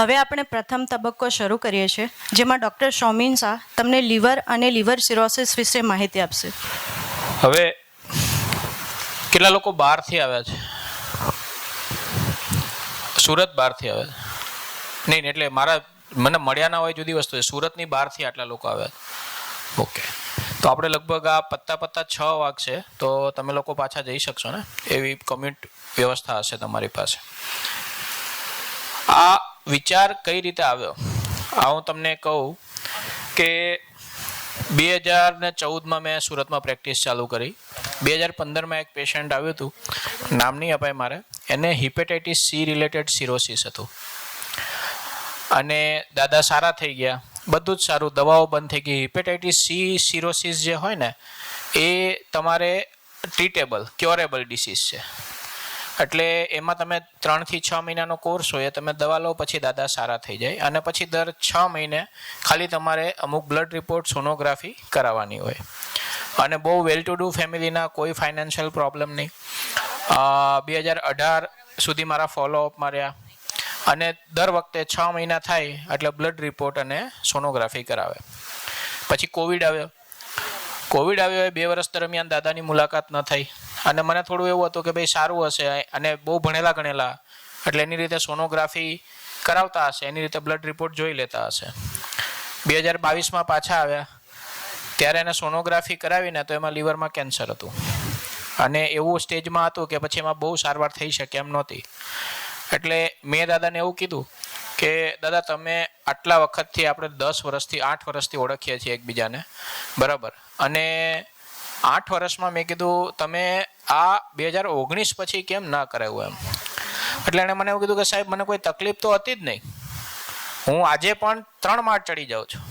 હવે આપણે પ્રથમ તબક્કો શરૂ કરીએ છીએ, જેમાં ડૉક્ટર શૌમિન શાહ તમને લીવર અને લીવર સિરોસિસ વિશે માહિતી આપશે. હવે કેટલા લોકો બહારથી આવ્યા છે? સુરત બહારથી આવ્યા છે. નહીં, એટલે મારા, મને મળ્યા ના હોય જુદી વસ્તુ છે. સુરતની બહારથી આટલા લોકો આવ્યા છે. ઓકે. તો આપણે લગભગ આ પત્તા પત્તા છ વાગશે તો તમે લોકો પાછા જઈ શકશો ને? એવી કમ્યુટ વ્યવસ્થા હશે તમારી પાસે. આ વિચાર કઈ રીતે આવ્યો? આ હું તમને કહું કે બે હજાર ને ચૌદમાં મેં સુરતમાં પ્રેક્ટિસ ચાલુ કરી. બે હજાર પંદરમાં એક પેશન્ટ આવ્યું હતું. નામ નહીં અપાય મારે. એને હિપેટાઇટિસ સી રિલેટેડ સિરોસિસ હતું. અને દાદા સારા થઈ ગયા. બધું જ સારું. દવાઓ બંધ થઈ ગઈ. હિપેટાઇટિસ સી સિરોસિસ જે હોય ને, એ તમારે ટ્રીટેબલ, ક્યોરેબલ ડિસીઝ છે. એટલે એમાં તમે ત્રણથી છ મહિનાનો કોર્સ હોય તમે દવા લો, પછી દાદા સારા થઈ જાય. અને પછી દર છ મહિને ખાલી તમારે અમુક બ્લડ રિપોર્ટ સોનોગ્રાફી કરાવવાની હોય. અને બહુ વેલ ટુ ડુ ફેમિલીના કોઈ ફાઇનાન્શિયલ પ્રોબ્લેમ નહીં. બે હજાર અઢાર સુધી મારા ફોલોઅપમાં રહ્યા અને દર વખતે છ મહિના થાય એટલે બ્લડ રિપોર્ટ અને સોનોગ્રાફી કરાવે. પછી કોવિડ આવ્યો. કોવિડ આવ્યો એ બે વર્ષ દરમિયાન દાદાની મુલાકાત ન થઈ. અને મને થોડું એવું હતું કે ભાઈ સારું હશે, અને બહુ ભણેલા ગણેલા. એટલે એની રીતે સોનોગ્રાફી કરાવતા હશે, એની રીતે બ્લડ રિપોર્ટ જોઈ લેતા હશે. બે હજાર બાવીસમાં પાછા આવ્યા. ત્યારે એને સોનોગ્રાફી કરાવીને તો એમાં લીવરમાં કેન્સર હતું. અને એવું સ્ટેજમાં હતું કે પછી એમાં બહુ સારવાર થઈ શકે એમ નહોતી. એટલે મેં દાદાને એવું કીધું કે, દાદા, તમે આટલા વખતથી આપણે દસ વર્ષથી, આઠ વર્ષથી ઓળખીએ છીએ એકબીજાને. બરાબર? અને આઠ વર્ષમાં મેં કીધું, તમે આ બે હજાર ઓગણીસ પછી કેમ ના કરાવ્યું એમ? એટલે એણે મને એવું કીધું કે, સાહેબ, મને કોઈ તકલીફ તો હતી જ નહીં. હું આજે પણ ત્રણ માળ ચડી જાઉં છું.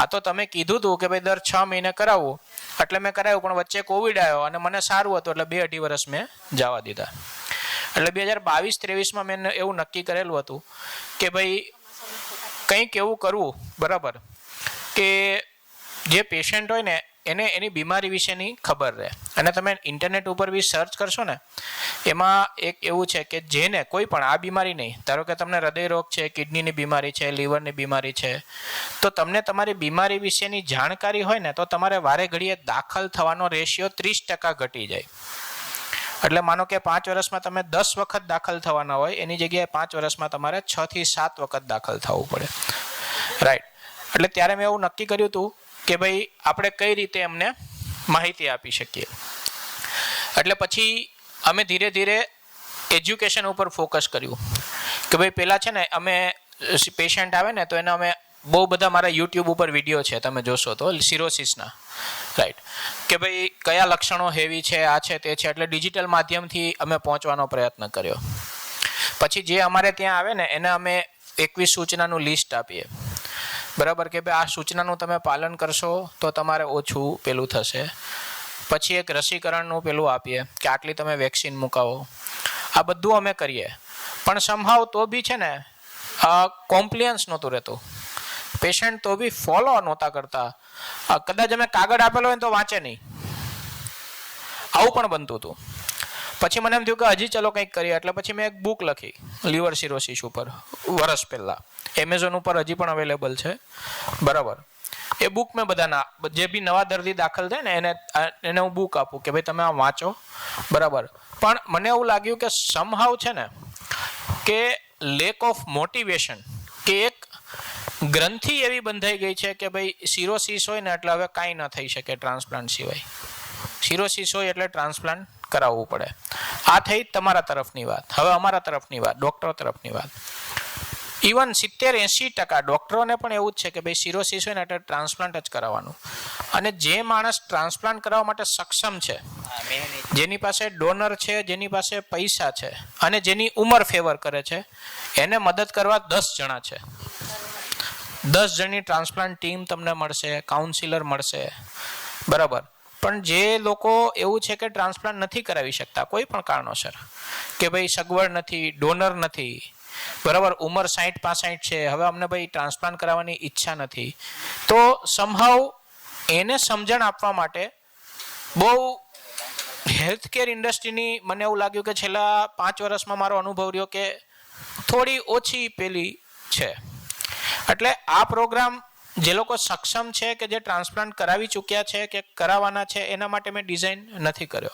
આ તો તમે કીધું હતું કે ભાઈ દર છ મહિને કરાવવું એટલે મેં કરાવ્યું, પણ વચ્ચે કોવિડ આવ્યો અને મને સારું હતું, એટલે બે અઢી વર્ષ મેં જવા દીધા. એટલે બે હજાર બાવીસ, ત્રેવીસમાં મેં એવું નક્કી કરેલું હતું કે ભાઈ કંઈક એવું કરવું, બરાબર, કે જે પેશન્ટ હોય ને, એને એની બીમારી વિશેની ખબર રહે. અને તમે ઇન્ટરનેટ ઉપર બી સર્ચ કરશો ને, એમાં એક એવું છે કે જેને કોઈ પણ, આ બીમારી નહીં, ધારો કે તમને હૃદય રોગ છે, કિડનીની બીમારી છે, લીવરની બીમારી છે, તો તમને તમારી બીમારી વિશેની જાણકારી હોય ને, તો તમારે વારે ઘડીએ દાખલ થવાનો રેશિયો ત્રીસ ટકા ઘટી જાય. એટલે માનો કે પાંચ વર્ષમાં તમે દસ વખત દાખલ થવાના હોય, એની જગ્યાએ પાંચ વર્ષમાં તમારે છ થી સાત વખત દાખલ થવું પડે. રાઈટ એટલે ત્યારે મેં એવું નક્કી કર્યું હતું કે ભાઈ, આપણે કઈ રીતે એમને માહિતી આપી શકીએ. એટલે પછી અમે ધીરે ધીરે એજ્યુકેશન ઉપર ફોકસ કર્યું. કે ભાઈ પહેલાં છે ને, અમે પેશન્ટ આવે ને, તો એને અમે બહુ બધા મારા યુટ્યુબ ઉપર વીડિયો છે, તમે જોશો તો, સિરોસિસના. રાઈટ કે ભાઈ કયા લક્ષણો હેવી છે, આ છે, તે છે, એટલે ડિજિટલ માધ્યમથી અમે પહોંચવાનો પ્રયત્ન કર્યો. પછી જે અમારે ત્યાં આવે ને, એને અમે એકવીસ સૂચનાનું લિસ્ટ આપીએ. બરાબર કે ભાઈ આ સૂચનાનું તમે પાલન કરશો તો તમારે ઓછું પેલું થશે. પછી એક રસીકરણનું પેલું આપીએ, કે આટલી તમે વેક્સિન મુકાવો. આ બધું અમે કરીએ. પણ સંભાવ તો બી છે ને કોમ્પ્લિયન્સ નહોતું રહેતું. પેશન્ટ તો બી ફોલો નહોતા કરતા. કદાચ અમે કાગળ આપેલો હોય તો વાંચે નહીં. આવું પણ બનતું હતું. પછી મને એમ થયું કે હજી ચલો કંઈક કરીએ. એટલે પછી મેં એક બુક લખી લિવર સિરોસિસ ઉપર, વર્ષ પહેલાં. એમેઝોન ઉપર હજી પણ અવેલેબલ છે. બરાબર. એ બુક મેં બધાના, જે બી નવા દર્દી દાખલ થાય ને, એને એને હું બુક આપું કે ભાઈ તમે આ વાંચો. બરાબર. પણ મને એવું લાગ્યું કે સમહાવ છે ને, કે લેક ઓફ મોટિવેશન કે એક ગ્રંથિ એવી બંધાઈ ગઈ છે કે ભાઈ સિરોસિસ હોય ને એટલે હવે કાંઈ ન થઈ શકે ટ્રાન્સપ્લાન્ટ સિવાય. સિરોસિસ હોય એટલે ટ્રાન્સપ્લાન્ટ કરાવવું પડે. આ થઈ તમારા તરફની વાત. હવે અમારા તરફની વાત ડૉક્ટરો તરફની વાત. ઇવન સિત્તેર એંસી ટકા ડૉક્ટરોને પણ એવું જ છે કે ભાઈ સિરોસિસ હોય ને એટલે ટ્રાન્સપ્લાન્ટ જ કરાવવાનું. અને જે માણસ ટ્રાન્સપ્લાન્ટ કરાવવા માટે સક્ષમ છે, જેની પાસે ડોનર છે, જેની પાસે પૈસા છે અને જેની ઉંમર ફેવર કરે છે, એને મદદ કરવા દસ જણા છે. દસ જણની ટ્રાન્સપ્લાન્ટ ટીમ તમને મળશે કાઉન્સિલર મળશે. બરાબર. પણ જે લોકો એવું છે કે ટ્રાન્સપ્લાન્ટ નથી કરાવી શકતા, કોઈ પણ કારણોસર, કે ભાઈ સગવડ નથી ડોનર નથી, બરાબર, ઉંમર સાઠ પાસઠ છે, હવે અમને ભાઈ ટ્રાન્સપ્લાન્ટ કરાવવાની ઈચ્છા નથી. તો સમહાવ એને સમજણ આપવા માટે બહુ હેલ્થ કેર ઇન્ડસ્ટ્રીની મને એવું લાગ્યું કે છેલ્લા પાંચ વર્ષમાં મારો અનુભવ રહ્યો કે થોડી ઓછી પેલી છે. એટલે આ પ્રોગ્રામ જે લોકો સક્ષમ છે કે જે ટ્રાન્સપ્લાન્ટ કરાવી ચૂક્યા છે કે કરાવવાના છે, એના માટે મેં ડિઝાઇન નથી કર્યો.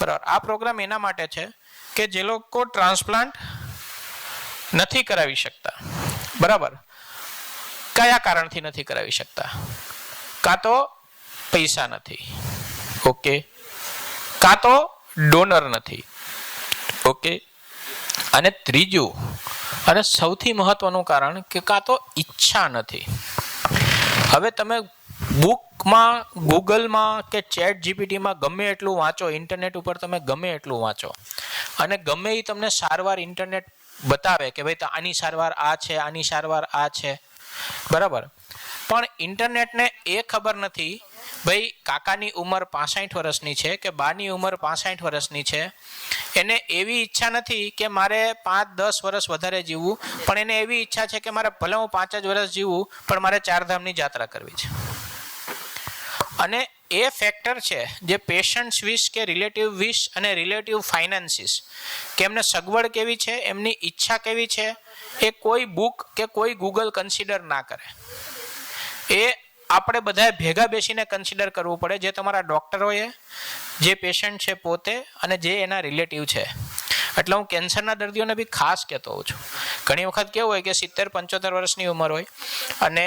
બરાબર. આ પ્રોગ્રામ એના માટે છે કે જે લોકો ટ્રાન્સપ્લાન્ટ નથી કરાવી શકતા. બરાબર? કયા કારણથી નથી કરાવી શકતા? કાં તો પૈસા નથી. ઓકે? કાં તો ડોનર નથી. ઓકે? અને ત્રીજું અને સૌથી મહત્વનું કારણ કે કાં તો ઈચ્છા નથી. હવે તમે બુકમાં, ગૂગલમાં કે ચેટ જીપીટીમાં ગમે એટલું વાંચો, ઇન્ટરનેટ ઉપર તમે ગમે એટલું વાંચો. અને ગમે એ તમને સારવાર ઇન્ટરનેટ બતાવે કે ભાઈ આની સારવાર આ છે, આની સારવાર આ છે. બરાબર? પણ ઇન્ટરનેટને એ ખબર નથી, ભાઈ કાકાની ઉંમર પાસઠ વર્ષની છે કે બાની ઉંમર પાસઠ વર્ષની છે, એને એવી ઈચ્છા નથી કે મારે પાંચ, દસ વર્ષ વધારે જીવવું, પણ એને એવી ઈચ્છા છે કે મારે ભલે હું પાંચ જ વર્ષ જીવું, પણ મારે ચારધામની યાત્રા કરવી છે. અને એ ફેક્ટર છે જે પેશન્ટ્સ વિશ કે રિલેટિવ વિશ અને રિલેટિવ ફાઇનાન્સીસ કે એમને સગવડ કેવી છે, એમની ઈચ્છા કેવી છે, એ કોઈ બુક કે કોઈ ગૂગલ કન્સિડર ના કરે. એ આપણે બધાએ ભેગા બેસીને કન્સિડર કરવું પડે. જે તમારા ડૉક્ટરોએ જે પેશન્ટ છે પોતે અને જે એના રિલેટિવ છે. એટલે હું કેન્સરના દર્દીઓને બી ખાસ કહેતો હોઉં છું. ઘણી વખત કેવું હોય કે સિત્તેર, પંચોતેર વર્ષની ઉંમર હોય અને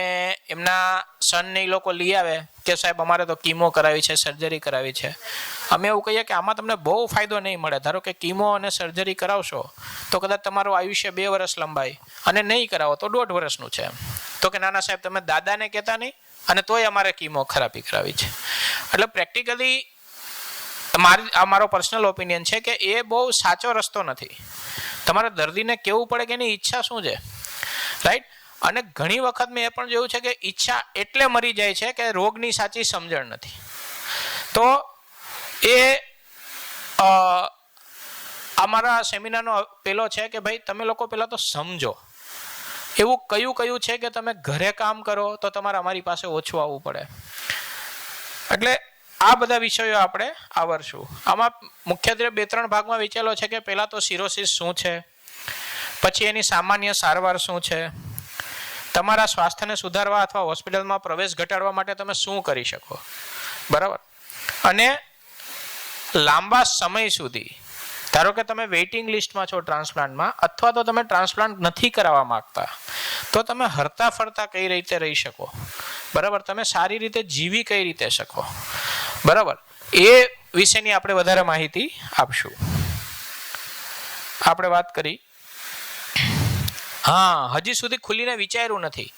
એમના સનને એ લોકો લઈ આવે કે સાહેબ અમારે તો કીમો કરાવી છે સર્જરી કરાવી છે. અમે એવું કહીએ કે આમાં તમને બહુ ફાયદો નહીં મળે. ધારો કે કીમો અને સર્જરી કરાવશો, તો કદાચ તમારું આયુષ્ય બે વર્ષ લંબાઈ અને નહીં કરાવો તો દોઢ વર્ષનું છે તો કે નાના સાહેબ, તમે દાદાને કહેતા નહીં અને તોય અમારે કીમો ખરાબી કરાવી છે. એટલે પ્રેક્ટિકલી મારી, આ મારો પર્સનલ ઓપિનિયન છે કે એ બહુ સાચો રસ્તો નથી. તમારે દર્દીને કેવું પડે કે એની ઈચ્છા શું છે? રાઈટ અને ઘણી વખત મેં એ પણ જોયું છે કે ઈચ્છા એટલે મરી જાય છે કે રોગની સાચી સમજણ નથી. તો એ અમારા સેમિનારનો પેલો છે કે ભાઈ તમે લોકો પહેલાં તો સમજો. એવું કયું કયું છે કે તમે ઘરે કામ કરો તો તમારે અમારી પાસે ઓછું આવવું પડે. એટલે આ બધા વિષયો આપણે આવરશું. આમાં મુખ્યત્વે બે ત્રણ ભાગમાં વિચારેલો છે કે પહેલાં તો સિરોસિસ શું છે? પછી એની સામાન્ય સારવાર શું છે? તમારા સ્વાસ્થ્યને સુધારવા અથવા હોસ્પિટલમાં પ્રવેશ ઘટાડવા માટે તમે શું કરી શકો? બરાબર? અને લાંબા સમય સુધી, ધારો કે તમે વેઇટિંગ લિસ્ટમાં છો ટ્રાન્સપ્લાન્ટમાં, અથવા તો તમે ટ્રાન્સપ્લાન્ટ નથી કરાવવા માંગતા, તો તમે હરતા ફરતા કઈ રીતે રહી શકો? બરાબર? તમે સારી રીતે જીવી કઈ રીતે શકો? બરાબર. એ વિશેની આપણે વધારે માહિતી આપશું. આપણે વાત કરી. હા, હજી સુધી ખુલીને વિચાર્યું નથી.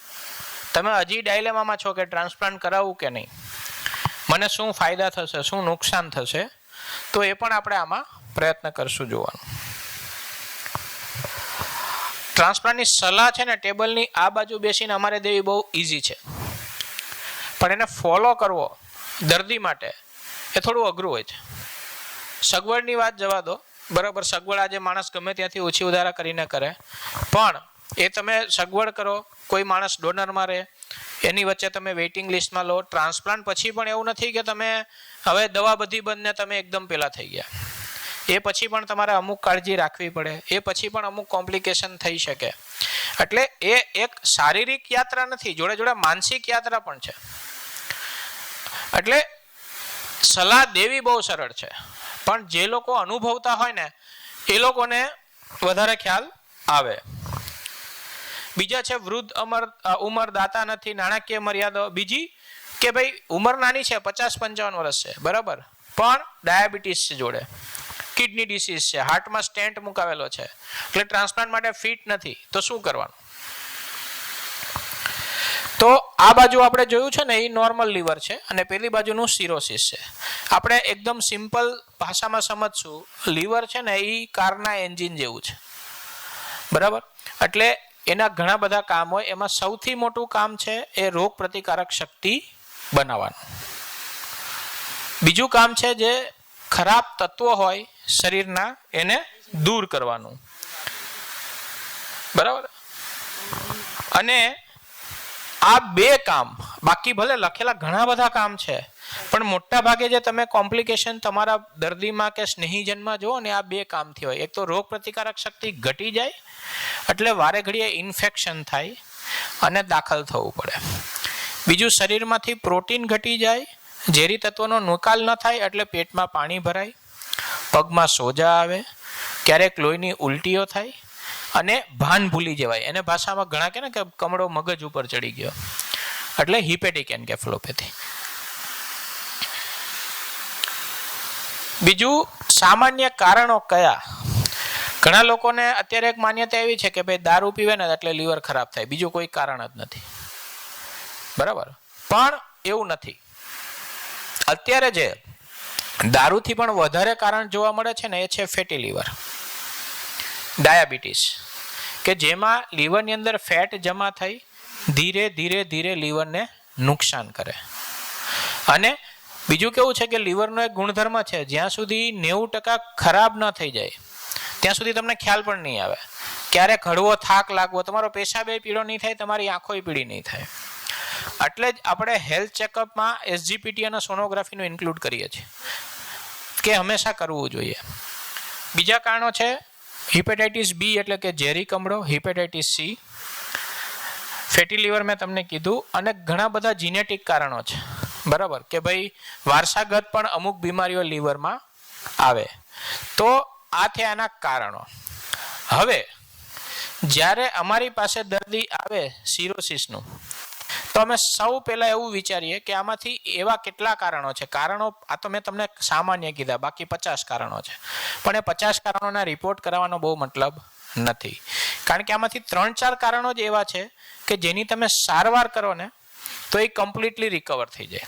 તમે હજી ડાયલેમામાં છો કે ટ્રાન્સપ્લાન્ટ કરાવવું કે નહીં? મને શું ફાયદા થશે, શું નુકસાન થશે? તો એ પણ આપણે આમાં પ્રયત્ન કરશું જોવાનું. ટ્રાન્સપ્લાન્ટની સલાહ છે ને, ટેબલની આ બાજુ બેસીને અમારે દેવી બહુ ઇઝી છે. પણ એને ફોલો કરવો દર્દી માટે. એ થોડું અઘરું હોય છે. સગવડની વાત જવા દો. બરાબર, સગવડ આજે માણસ ગમે ત્યાંથી ઓછી ઉધારા કરીને કરે. પણ એ તમે સગવડ કરો, કોઈ માણસ ડોનરમાં રહે, એની વચ્ચે તમે વેઇટિંગ લિસ્ટમાં લો ટ્રાન્સપ્લાન્ટ પછી પણ એવું નથી કે તમે હવે દવા બધી બંધને તમે એકદમ પેલા થઈ ગયા. એ પછી પણ તમારે અમુક કાળજી રાખવી પડે. એ પછી પણ અમુક કોમ્પ્લિકેશન થઈ શકે. એટલે એ એક શારીરિક યાત્રા નથી, જોડે જોડે માનસિક યાત્રા પણ છે. એટલે સલાહ દેવી બહુ સરળ છે. પણ જે લોકો અનુભવતા હોય ને, એ લોકોને વધારે ખ્યાલ આવે. બીજા છે વૃદ્ધ અમર ઉંમર દાતા નથી, નાણાકીય મર્યાદા, બીજી કે ભાઈ ઉંમર નાની છે, પચાસ પંચાવન વર્ષ છે, બરાબર? પણ ડાયાબિટીસ છે જોડે, કિડની ડિસીઝ છે, હાર્ટમાં સ્ટેન્ટ મુકાવેલો છે, એટલે ટ્રાન્સપ્લાન્ટ માટે ફિટ નથી, તો શું કરવાનું? તો આ બાજુ આપણે જોયું છે ને, એ નોર્મલ લીવર છે અને પેલી બાજુનું સિરોસિસ છે. આપણે એકદમ સિમ્પલ ભાષામાં સમજશું. લીવર છે ને, એ કારના એન્જિન જેવું છે. બરાબર? એટલે એના ઘણા બધા કામ હોય. એમાં સૌથી મોટું કામ છે એ રોગ પ્રતિકારક શક્તિ બનાવવાનું. બીજું કામ છે જે ખરાબ તત્વો હોય શરીરના, એને દૂર કરવાનું. બરાબર? અને આ બે કામ, બાકી ભલે લખેલા ઘણા બધા કામ છે, પણ મોટા ભાગે જે તમે કોમ્પ્લિકેશન તમારા દર્દીમાં કે સ્નેહીજનમાં જુઓ ને, આ બે કામથી હોય. એક તો રોગ પ્રતિકારક શક્તિ ઘટી જાય, એટલે વારે ઘડીએ ઇન્ફેક્શન થાય અને દાખલ થવું પડે. બીજું શરીરમાંથી પ્રોટીન ઘટી જાય, ઝેરી તત્વોનો નિકાલ ન થાય, એટલે પેટમાં પાણી ભરાય, પગમાં સોજા આવે, ક્યારેક લોહીની ઉલટીઓ થાય અને ભાન ભૂલી જવાય. એને ભાષામાં ઘણા કે ને કે કમળો મગજ ઉપર ચડી ગયો. એટલે હિપેટિક એન્કેફલોપેથી. બીજું, સામાન્ય કારણો કયા? ઘણા લોકોને અત્યારે એક માન્યતા એવી છે કે ભાઈ દારૂ પીવે ને એટલે લીવર ખરાબ થાય. બીજું કોઈ કારણ જ નથી. બરાબર? પણ એવું નથી. અત્યારે જે દારૂથી પણ વધારે કારણ જોવા મળે છે ને, એ છે ફેટી લીવર. ડાયાબિટીસ, કે જેમાં લીવરની અંદર ફેટ જમા થઈ, ધીરે ધીરે ધીરે લીવરને નુકસાન કરે. અને બીજું કેવું છે કે લીવરનો એક ગુણધર્મ છે, જ્યાં સુધી નેવું ટકા ખરાબ ન થઈ જાય, ત્યાં સુધી તમને ખ્યાલ પણ નહીં આવે. ક્યારે ઘડવો થાક લાગવો, તમારો પેશાબે પીળો નહીં થાય, તમારી આંખોય પીળી નહીં થાય. એટલે જ આપણે હેલ્થ ચેકઅપમાં એસજીપીટી અને સોનોગ્રાફીનું ઇન્ક્લુડ કરીએ છીએ, કે હંમેશા કરવું જોઈએ. બીજા કારણો છે હિપેટાઇટિસ બી એટલે કે ઝેરી કમળો, હિપેટાઇટિસ સી. ફેટી લીવર મેં તમને કીધું અને ઘણા બધા જીનેટિક કારણો છે. બરાબર? કે ભાઈ વારસાગત પણ અમુક બીમારીઓ લીવરમાં આવે. તો આ થયા એના કારણો. હવે, જ્યારે અમારી પાસે દર્દી આવે સિરોસિસનું તો અમે સૌ પહેલા એવું વિચારીએ કે આમાંથી એવા કેટલા કારણો છે. કારણો, આ તો મેં તમને સામાન્ય કીધા, બાકી પચાસ કારણો છે. પણ એ પચાસ કારણોના રિપોર્ટ કરવાનો બહુ મતલબ નથી. કારણ કે આમાંથી ત્રણ ચાર કારણો જ એવા છે કે જેની તમે સારવાર કરો ને, તો એ કમ્પ્લીટલી રિકવર થઈ જાય.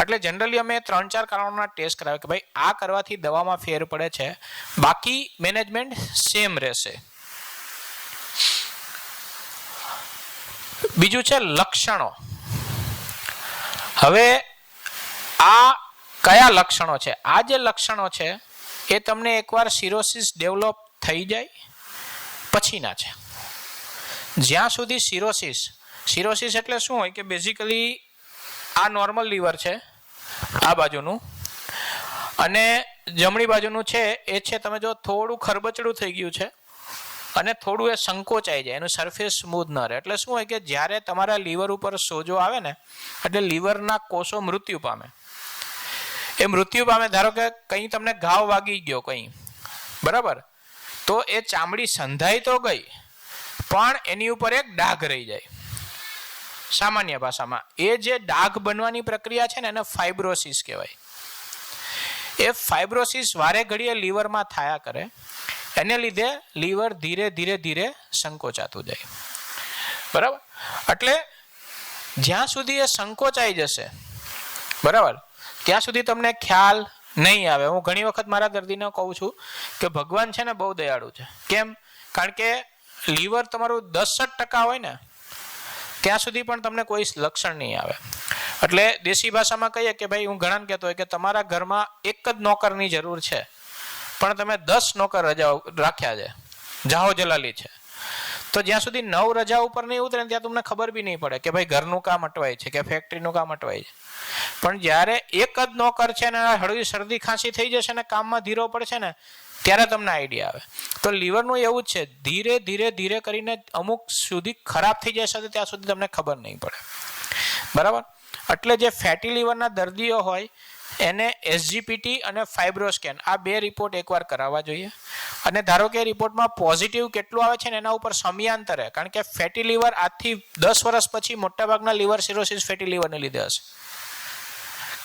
એટલે જનરલી અમે ત્રણ ચાર કારણોના ટેસ્ટ કરાવે કે ભાઈ આ કરવાથી દવામાં ફેર પડે છે. બાકી મેનેજમેન્ટ સેમ રહેશે. બીજું છે લક્ષણો. હવે આ કયા લક્ષણો છે? આ જે લક્ષણો છે, એ તમને એકવાર સિરોસિસ ડેવલપ થઈ જાય, પછીના છે. જ્યાં સુધી સિરોસિસ સિરોસિસ એટલે શું હોય કે બેઝિકલી આ નોર્મલ લીવર છે, આ બાજુનું. અને જમણી બાજુનું છે, એ છે તમે જો થોડું ખરબચડું થઈ ગયું છે અને થોડું એ સંકોચાઈ જાય, એનું સરફેસ સ્મૂથ ન રહે. એટલે શું હોય કે જ્યારે તમારા લીવર ઉપર સોજો આવે ને, એટલે લીવરના કોષો મૃત્યુ પામે. એ મૃત્યુ પામે, ધારો કે કંઈ તમને ઘાવ વાગી ગયો કંઈ, બરાબર? તો એ ચામડી સંધાઈ તો ગઈ, પણ એની ઉપર એક ડાઘ રહી જાય. સામાન્ય ભાષામાં. એ જે ડાઘ બનવાની પ્રક્રિયા છે ને, એને ફાઇબ્રોસિસ કહેવાય. એ ફાઇબ્રોસિસ વારે ઘડીએ લીવરમાં થયા કરે એને લીધે લીવર ધીરે ધીરે ધીરે સંકોચાતું જાય. બરાબર? એટલે જ્યાં સુધી એ સંકોચાઈ જશે, બરાબર? ત્યાં સુધી તમને ખ્યાલ નહીં આવે. હું ઘણી વખત મારા દર્દીને કહું છું કે ભગવાન છે ને બહુ દયાળુ છે. કેમ? કારણ કે લીવર તમારું દસ જ ટકા હોય ને, ત્યાં સુધી પણ તમને કોઈ લક્ષણ નહીં આવે. એટલે દેશી ભાષામાં કહીએ કે ભાઈ, હું ઘણાને કહેતો હોય કે તમારા ઘરમાં એક જ નોકરની જરૂર છે. પણ તમે દસ નોકર રજા રાખ્યા છે. જાહો જલાલી છે. તો જ્યાં સુધી નવ રજા ઉપર નહીં ઉતરે ત્યાં તમને ખબર બી નહીં પડે કે ભાઈ ઘરનું કામ અટવાય છે કે ફેક્ટરીનું કામ અટવાય છે. પણ જ્યારે એક જ નોકર છે ને હળવી શરદી ખાંસી થઈ જશે ને કામમાં ધીરો પડશે ને, ત્યારે તમને આઈડિયા આવે. તો લીવરનું એવું જ છે, ધીરે ધીરે ધીરે કરીને અમુક સુધી ખરાબ થઈ જશે ત્યાં સુધી તમને ખબર નહીં પડે. બરાબર? એટલે જે ફેટી લીવરના દર્દીઓ હોય એને એસજીપીટી અને ફાઇબ્રોસ્કેન આ બે રિપોર્ટ એકવાર કરાવવા જોઈએ. અને ધારો કે રિપોર્ટમાં પોઝિટિવ કેટલું આવે છે ને એના ઉપર સમયાંતરે, કારણ કે ફેટી લીવર આજથી દસ વર્ષ પછી મોટાભાગના લીવર સિરોસિસ ફેટી લીવરને લીધે હશે.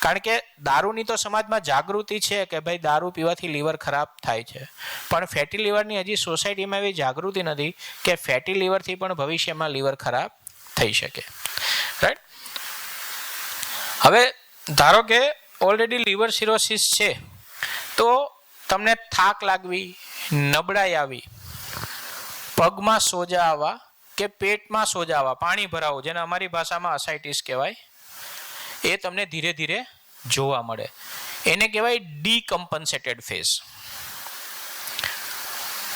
કારણ કે દારૂની તો સમાજમાં જાગૃતિ છે કે ભાઈ દારૂ પીવાથી લીવર ખરાબ થાય છે. પણ ફેટી લીવરની હજી સોસાયટીમાં એવી જાગૃતિ નથી કે ફેટી લીવરથી પણ ભવિષ્યમાં લીવર ખરાબ થઈ શકે. રાઈટ હવે ધારો કે ઓલરેડી લીવર સિરોસિસ છે. તો તમને થાક લાગવી, નબળાઈ આવી, પગમાં સોજા આવવા કે પેટમાં સોજા આવવા, પાણી ભરાવું, જેને અમારી ભાષામાં અસાઇટીસ કહેવાય, એ તમને ધીરે ધીરે જોવા મળે. એને કહેવાય ડીકમ્પન્સેટેડ ફેઝ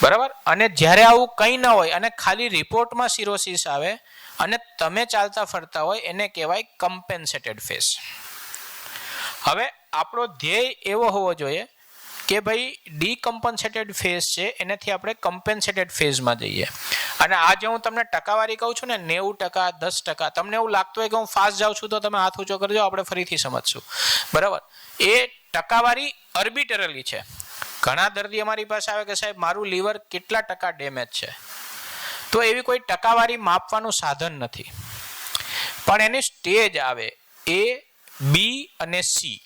બરાબર? અને જ્યારે આવું કંઈ ન હોય અને ખાલી રિપોર્ટમાં સિરોસિસ આવે અને તમે ચાલતા ફરતા હોય, એને કહેવાય કમ્પેન્સેટેડ ફેસ હવે આપણો ધ્યેય એવો હોવો જોઈએ કે ભાઈ ડીકમ્પન્સેટેડ ફેઝ છે, એનાથી આપણે કમ્પેન્સેટેડ ફેઝમાં જઈએ. અને આજે હું તમને ટકાવારી કહું છું ને, નેવું ટકા, દસ ટકા, તમને એવું લાગતું હોય કે હું ફાસ્ટ જાઉં છું તો તમે હાથ ઊંચો કરજો આપણે ફરીથી સમજશું. બરાબર? એ ટકાવારી અર્બિટરલી છે. ઘણા દર્દી અમારી પાસે આવે કે સાહેબ, મારું લીવર કેટલા ટકા ડેમેજ છે? તો એવી કોઈ ટકાવારી માપવાનું સાધન નથી. પણ એની સ્ટેજ આવે એ બી અને સી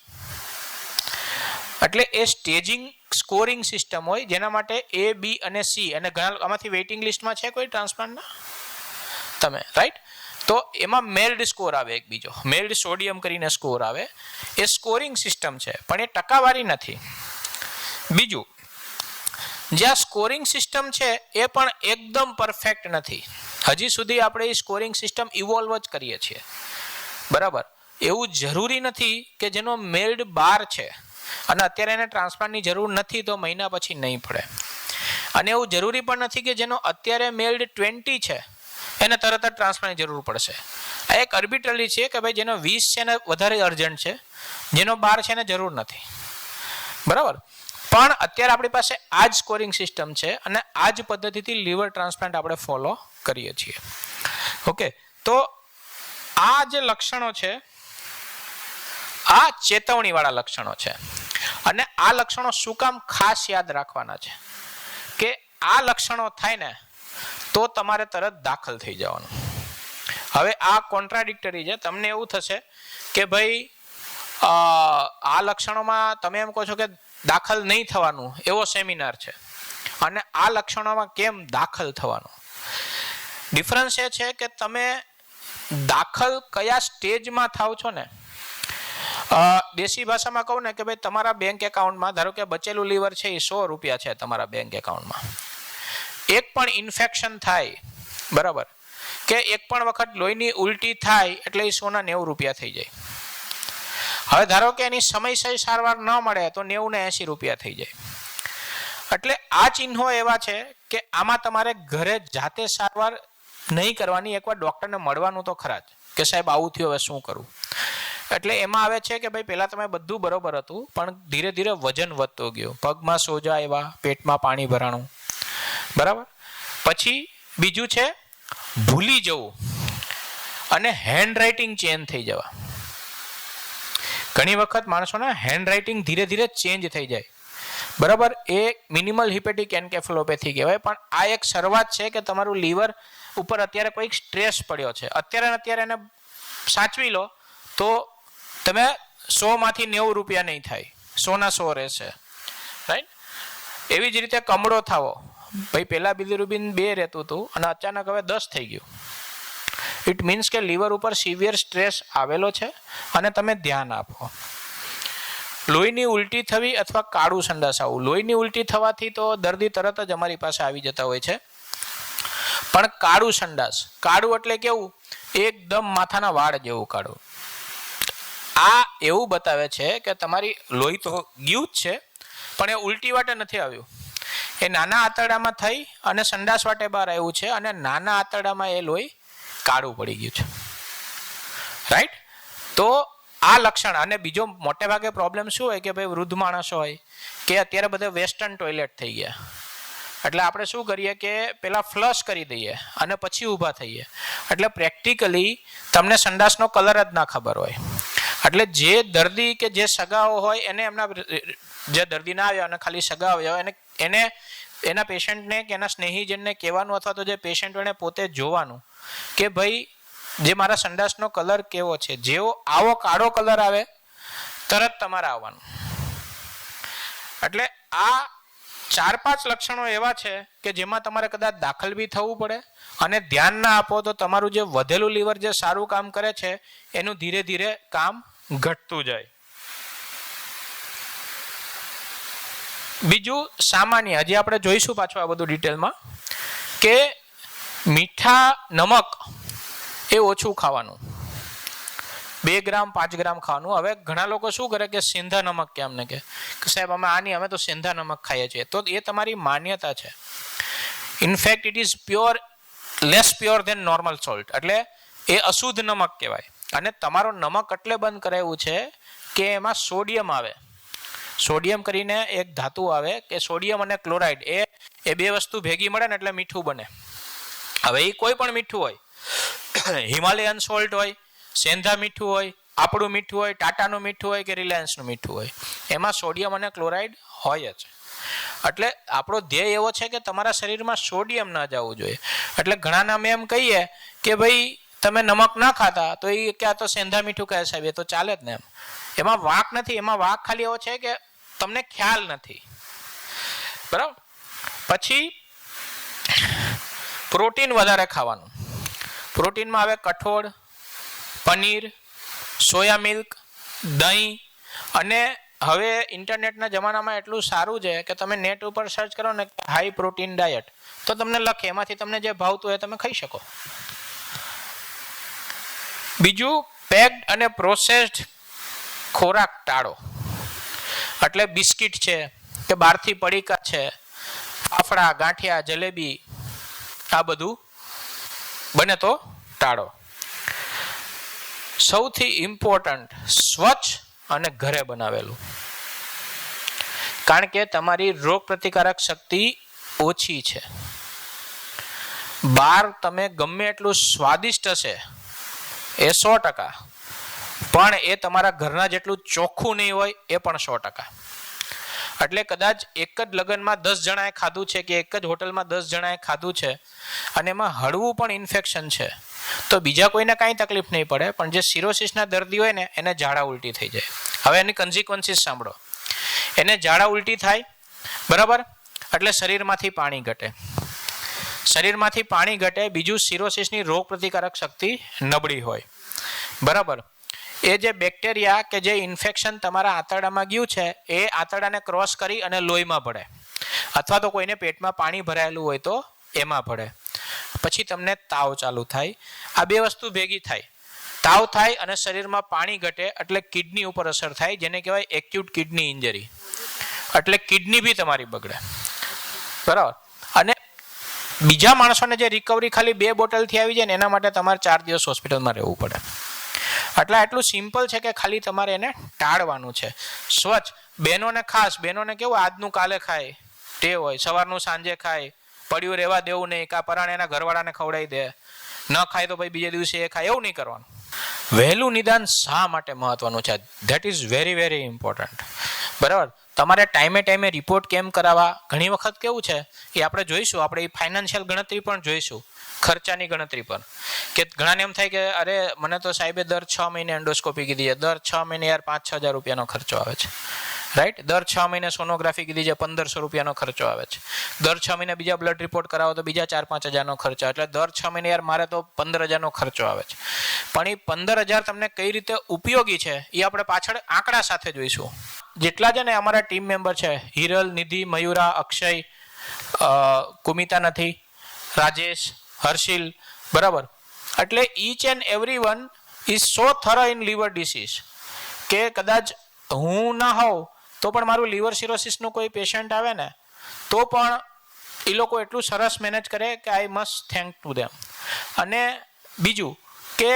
એટલે એ સ્ટેજિંગ સ્કોરિંગ સિસ્ટમ હોય, જેના માટે એ બી અને સી અને ઘણા આમાંથી વેઇટિંગ લિસ્ટમાં છે કોઈ ટ્રાન્સપ્લાન્ટના તમે રાઈટ તો એમાં મેલ્ડ સ્કોર આવે એક બીજો. મેલ્ડ સોડિયમ કરીને સ્કોર આવે. એ સ્કોરિંગ સિસ્ટમ છે, પણ એ ટકાવારી નથી. બીજું, જે આ સ્કોરિંગ સિસ્ટમ છે, એ પણ એકદમ પરફેક્ટ નથી. હજી સુધી આપણે એ સ્કોરિંગ સિસ્ટમ ઇવોલ્વ જ કરીએ છીએ. બરાબર? એવું જરૂરી નથી કે જેનો મેલ્ડ બાર છે. અને અત્યારે એને ટ્રાન્સપ્લાન્ટની જરૂર નથી તો મહિના પછી નહીં પડે. અને એવું જરૂરી પણ નથી કે જેનો અત્યારે મેલ્ડ ટ્વેન્ટી છે, એને તરત જ ટ્રાન્સપ્લાન્ટની જરૂર પડશે. આ એક અર્બિટરલી છે કે ભાઈ જેનો વીસ છે ને વધારે અર્જન્ટ છે, જેનો બાર છે ને જરૂર નથી. બરાબર? પણ અત્યારે આપણી પાસે આ જ સ્કોરિંગ સિસ્ટમ છે અને આ જ પદ્ધતિથી લીવર ટ્રાન્સપ્લાન્ટ આપણે ફોલો કરીએ છીએ. ઓકે તો આ જે લક્ષણો છે આ ચેતવણીવાળા લક્ષણો છે. અને આ લક્ષણો શું કામ ખાસ યાદ રાખવાના છે? કે આ લક્ષણો થાય ને, તો તમારે તરત દાખલ થઈ જવાનું. હવે આ કોન્ટ્રાડિક્ટરી છે. તમને એવું થશે કે ભાઈ આ લક્ષણોમાં તમે એમ કહો છો કે દાખલ નહીં થવાનું, એવો સેમિનાર છે. અને આ લક્ષણોમાં કેમ દાખલ થવાનું? ડિફરન્સ એ છે કે તમે દાખલ કયા સ્ટેજમાં થાવ છો ને દેશી ભાષામાં કહું ને કે ભાઈ તમારા બેંક એકાઉન્ટમાં ધારો કે બચેલું લીવર છે એ સો રૂપિયા છે તમારા બેંક એકાઉન્ટમાં એક પણ ઇન્ફેક્શન થાય, બરાબર, કે એક પણ વખત લોહીની ઉલટી થાય એટલે એ સોના નેવું રૂપિયા થઈ જાય. હવે ધારો કે એની સમયસર સારવાર ન મળે તો નેવું ને એંસી રૂપિયા થઈ જાય. એટલે આ ચિહ્નો એવા છે કે આમાં તમારે ઘરે જાતે સારવાર નહીં કરવાની, એકવાર ડૉક્ટરને મળવાનું તો ખરા જ, કે સાહેબ આવું થયું, હવે શું કરું? એટલે એમાં આવે છે કે ભાઈ, પહેલાં તમે બધું બરોબર હતું, પણ ધીરે ધીરે વજન વધતો ગયું. પગમાં સોજા આવ્યા, પેટમાં પાણી ભરાણું. બરાબર? પછી બીજું છે, ભૂલી જવું. અને હેન્ડ રાઇટિંગ ચેન્જ થઈ જવા. ઘણી વખત માણસોના હેન્ડ રાઇટિંગ ધીરે ધીરે ચેન્જ થઈ જાય. બરાબર? એ મિનિમલ હિપેટિક એન્કેફલોપેથી કહેવાય, પણ આ એક શરૂઆત છે કે તમારું લીવર ઉપર અત્યારે કોઈક સ્ટ્રેસ પડ્યો છે. અત્યારે અત્યારે એને સાચવી લો, તો તમે સોમાંથી નેવું રૂપિયા નહીં થાય. સોના સો રહેશે. રાઈટ એવી જ રીતે કમળો થાવો. ભાઈ પહેલાં બિલિરુબિન બે રહેતું હતું અને અચાનક હવે દસ થઈ ગયું. ઇટ મીન્સ કે લીવર ઉપર સિવિયર સ્ટ્રેસ આવેલો છે અને તમે ધ્યાન આપો. લોહીની ઉલટી થવી અથવા કાળું સંડાસ આવવું લોહીની ઉલટી થવાથી તો દર્દી તરત જ અમારી પાસે આવી જતા હોય છે. પણ કાળું સંડાસ. કાળું એટલે કેવું? એકદમ માથાના વાળ જેવું કાળું. આ એવું બતાવે છે કે તમારી લોહી તો ગયું જ છે, પણ એ ઉલટી વાટે નથી આવ્યું. એ નાના આંતરડામાં થઈ અને સંડાસ વાટે બહાર આવ્યું છે અને નાના આંતરડામાં એ લોહી કાળું પડી ગયું છે. રાઈટ તો આ લક્ષણ, અને બીજો મોટે ભાગે પ્રોબ્લેમ શું હોય કે ભાઈ વૃદ્ધ માણસ હોય કે અત્યારે બધા વેસ્ટર્ન ટોયલેટ થઈ ગયા. એટલે આપણે શું કરીએ કે પેલા ફ્લશ કરી દઈએ અને પછી ઊભા થઈએ. એટલે પ્રેક્ટિકલી તમને સંડાસનો કલર જ ના ખબર હોય. એટલે જે દર્દી કે જે સગાઓ હોય એને એમના જે દર્દી ના આવ્યા અને ખાલી સગા આવ્યા, એને એને, એના પેશન્ટને કે એના સ્નેહીજનને કહેવાનું અથવા તો જે પેશન્ટ એને પોતે જોવાનું કે ભાઈ, જે મારા સંડાસનો કલર કેવો છે? જેવો આવો કાળો કલર આવે, તરત તમારે આવવાનું. એટલે આ ચાર પાંચ લક્ષણો એવા છે કે જેમાં તમારે કદાચ દાખલ બી થવું પડે અને ધ્યાન ના આપો તો તમારું જે વધેલું લીવર જે સારું કામ કરે છે, એનું ધીરે ધીરે કામ ઘટતું જાય. બીજું સામાન્ય, હજી આપણે જોઈશું પાછું આ બધું ડિટેલમાં કે મીઠા નમક એ ઓછું ખાવાનું. બે ગ્રામ, પાંચ ગ્રામ ખાવાનું. હવે ઘણા લોકો શું કરે કે સિંધા નમક કે અમને કે સાહેબ, અમે આની, અમે તો સિંધા નમક ખાઈએ છીએ. તો એ તમારી માન્યતા છે. In fact it is pure less pure than normal salt એટલે એ અશુદ્ધ નમક કહેવાય. અને તમારો નમક એટલે બંધ કરાવ્યું છે કે એમાં સોડિયમ આવે. સોડિયમ કરીને એક ધાતુ આવે કે સોડિયમ અને ક્લોરાઇડ એ એ બે વસ્તુ ભેગી મળે ને એટલે મીઠું બને. હવે એ કોઈ પણ મીઠું હોય, હિમાલયન સોલ્ટ હોય, સેંધા મીઠું હોય આપણું મીઠું હોય, ટાટાનું મીઠું હોય કે રિલાયન્સનું મીઠું હોય, એમાં સોડિયમ અને ક્લોરાઇડ હોય જ. એટલે આપણો ધ્યેય એવો છે કે તમારા શરીરમાં સોડિયમ ના જવું જોઈએ. એટલે ઘણાના અમે એમ કહીએ કે ભાઈ તમે નમક ના ખાતા તો એ ક્યાં તો સેંધા મીઠું કહે સાહેબ, એ તો ચાલે જ ને એમ. એમાં વાક નથી, એમાં વાક ખાલી એવો છે કે તમને ખ્યાલ નથી. બરાબર? પછી પ્રોટીન વધારે ખાવાનું. પ્રોટીનમાં આવે કઠોળ, પનીર, સોયા મિલ્ક, દહીં અને હવે ઇન્ટરનેટના જમાનામાં એટલું સારું છે કે તમે નેટ ઉપર સર્ચ કરો ને હાઈ પ્રોટીન ડાયટ તો તમને લખે, એમાંથી તમને જે ભાવતું હોય તમે ખાઈ શકો. બીજું પેક્ડ અને પ્રોસેસ્ડ ખોરાક ટાળો એટલે બિસ્કિટ છે કે બહારથી પડીકા છે, ફાફડા, ગાંઠિયા, જલેબી, આ બધું બને તો ટાળો સૌથી ઇમ્પોર્ટન્ટ સ્વચ્છ અને ઘરે બનાવેલું. કારણ કે તમારી રોગ પ્રતિકારક શક્તિ ઓછી છે. બહાર તમે ગમે એટલું સ્વાદિષ્ટ હશે એ સો ટકા. પણ એ તમારા ઘરના જેટલું ચોખ્ખું નહીં હોય, એ પણ સો ટકા. એટલે કદાચ એક જ લગ્નમાં દસ જણાએ ખાધું છે કે એક જ હોટલમાં દસ જણાએ ખાધું છે, અને એમાં હળવું પણ ઇન્ફેક્શન છે, તો બીજા કોઈને કાંઈ તકલીફ નહીં પડે, પણ જે સિરોસિસના દર્દી હોય ને, એને ઝાડા ઉલટી થઈ જાય. હવે એની કન્સિક્વન્સીસ સાંભળો. એને ઝાડા ઉલટી થાય, બરાબર? એટલે શરીરમાંથી પાણી ઘટે. શરીરમાંથી પાણી ઘટે, બીજું સિરોસિસની રોગ પ્રતિકારક શક્તિ નબળી હોય. બરાબર? એ જે બેક્ટેરિયા કે જે ઇન્ફેક્શન તમારા આંતરડામાં ગયું છે, એ આંતરડાને ક્રોસ કરી અને લોહીમાં ભળે. અથવા તો કોઈને પેટમાં પાણી ભરાયેલું હોય તો એમાં ભળે. પછી તમને તાવ ચાલુ થાય. આ બે વસ્તુ ભેગી થાય. તાવ થાય અને શરીરમાં પાણી ઘટે એટલે કિડની ઉપર અસર થાય, જેને કહેવાય એક્યુટ કિડની ઇન્જરી એટલે કિડની બી તમારી બગડે. બરાબર? અને બીજા માણસોને જે રિકવરી ખાલી બે બોટલથી આવી જાય ને એના માટે તમારે ચાર દિવસ હોસ્પિટલમાં રહેવું પડે. એટલે એટલું સિમ્પલ છે કે ખાલી તમારે એને ટાળવાનું છે. સ્વચ્છ. બહેનોને ખાસ. બહેનોને કેવું? આજનું કાલે ખાય. તે હોય. સવારનું સાંજે ખાય. પડ્યું રહેવા દેવું નહીં. કાં પરાણે એના ઘરવાળાને ખવડાવી દે. ન ખાય તો ભાઈ બીજે દિવસે એ ખાય. એવું નહીં કરવાનું. વહેલું નિદાન શા માટે મહત્વનું છે? That is very very important બરાબર? તમારે ટાઈમે ટાઈમે રિપોર્ટ કેમ કરાવવા? ઘણી વખત કેવું છે એ આપણે જોઈશું, આપણે એ ફાઇનાન્શિયલ ગણતરી પણ જોઈશું, ખર્ચાની ગણતરી પર કે ઘણાને એમ થાય કે, અરે, મને તો સાહેબે દર છ મહિને એન્ડોસ્કોપી કીધી છે. દર છ મહિને યાર પાંચ છ હજાર રૂપિયાનો ખર્ચો આવે છે. રાઈટ દર છ મહિને સોનોગ્રાફી કીધી છે, પંદરસો રૂપિયાનો ખર્ચો આવે છે. દર છ મહિને બીજા બ્લડ રિપોર્ટ કરાવો તો બીજા ચાર પાંચ હજારનો ખર્ચો એટલે દર છ મહિને યાર મારે તો પંદર હજારનો ખર્ચો આવે છે. પણ એ પંદર હજાર તમને કઈ રીતે ઉપયોગી છે એ આપણે પાછળ આંકડા સાથે જોઈશું. જેટલા છે ને અમારા ટીમ મેમ્બર છે, હિરલ, નિધિ, મયુરા, અક્ષય કુમિતા નથી, રાજેશ, હર્ષિલ, બરાબર? એટલે each and every one is so there in liver disease કે કદાચ હું ના હોઉં તો પણ મારું લીવર સિરોસિસનું કોઈ પેશન્ટ આવે ને, તો પણ એ લોકો એટલું સરસ મેનેજ કરે કે I must thank to them. અને બીજું કે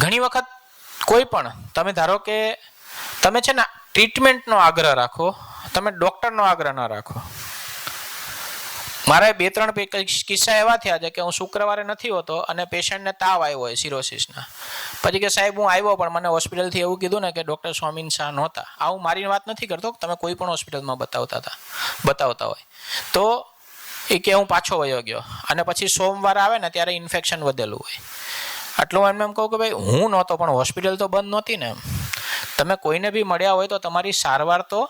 ઘણી વખત કોઈ પણ, તમે ધારો કે તમે છે ને ટ્રીટમેન્ટનો આગ્રહ રાખો, તમે ડૉક્ટરનો આગ્રહ ન રાખો મારે બે ત્રણ કિસ્સા એવા થયા છે કે હું શુક્રવારે નથી હોતો અને પેશન્ટને તાવ આવ્યો હોય સિરોસિસના પછી કે સાહેબ, હું આવ્યો પણ મને હોસ્પિટલથી એવું કીધું ને કે ડૉક્ટર સ્વામીન શાહ નહોતા. આ હું મારી વાત નથી કરતો, તમે કોઈ પણ હોસ્પિટલમાં બતાવતા હતા, બતાવતા હોય. તો એ કે હું પાછો વયો ગયો અને પછી સોમવાર આવે ને ત્યારે ઇન્ફેક્શન વધેલું હોય. આટલું એમને એમ કહું કે ભાઈ, હું નહોતો, પણ હોસ્પિટલ તો બંધ નહોતી ને એમ. તમે કોઈને બી મળ્યા હોય તો તમારી સારવાર તો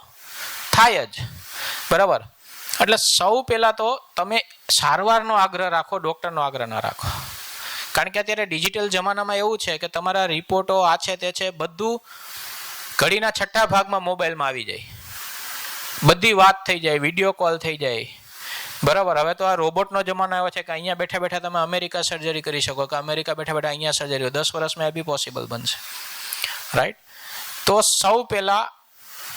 થાય જ. બરાબર? એટલે સૌ પહેલાં તો તમે સારવારનો આગ્રહ રાખો, ડૉક્ટરનો આગ્રહ ન રાખો. કારણ કે અત્યારે ડિજિટલ જમાનામાં એવું છે કે તમારા રિપોર્ટો આ છે, તે છે, બધું ઘડીના છઠ્ઠા ભાગમાં મોબાઈલમાં આવી જાય. બધી વાત થઈ જાય, વીડિયો કોલ થઈ જાય. બરાબર, હવે તો આ રોબોટનો જમાનો આવ્યો છે કે અહીંયા બેઠા બેઠા તમે અમેરિકા સર્જરી કરી શકો, કે અમેરિકા બેઠા બેઠા અહીંયા સર્જરી દસ વર્ષમાં એ બી પોસિબલ બનશે. રાઈટ તો સૌ પહેલાં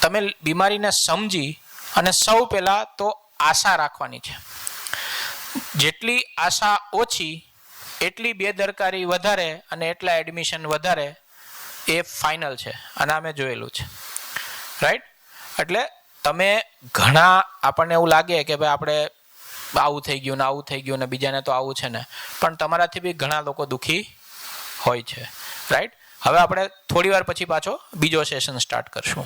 તમે બીમારીને સમજી અને સૌ પહેલાં તો આશા રાખવાની છે. જેટલી આશા ઓછી, એટલી બેદરકારી વધારે અને એટલા એડમિશન વધારે એ ફાઇનલ છે. અને અમે જોયેલું છે. રાઈટ એટલે તમે ઘણા આપણને એવું લાગે કે ભાઈ આપણે આવું થઈ ગયું ને આવું થઈ ગયું ને બીજાને તો આવું છે ને, પણ તમારાથી બી ઘણા લોકો દુઃખી હોય છે. રાઈટ હવે આપણે થોડી વાર પછી પાછો બીજો સેશન સ્ટાર્ટ કરશું.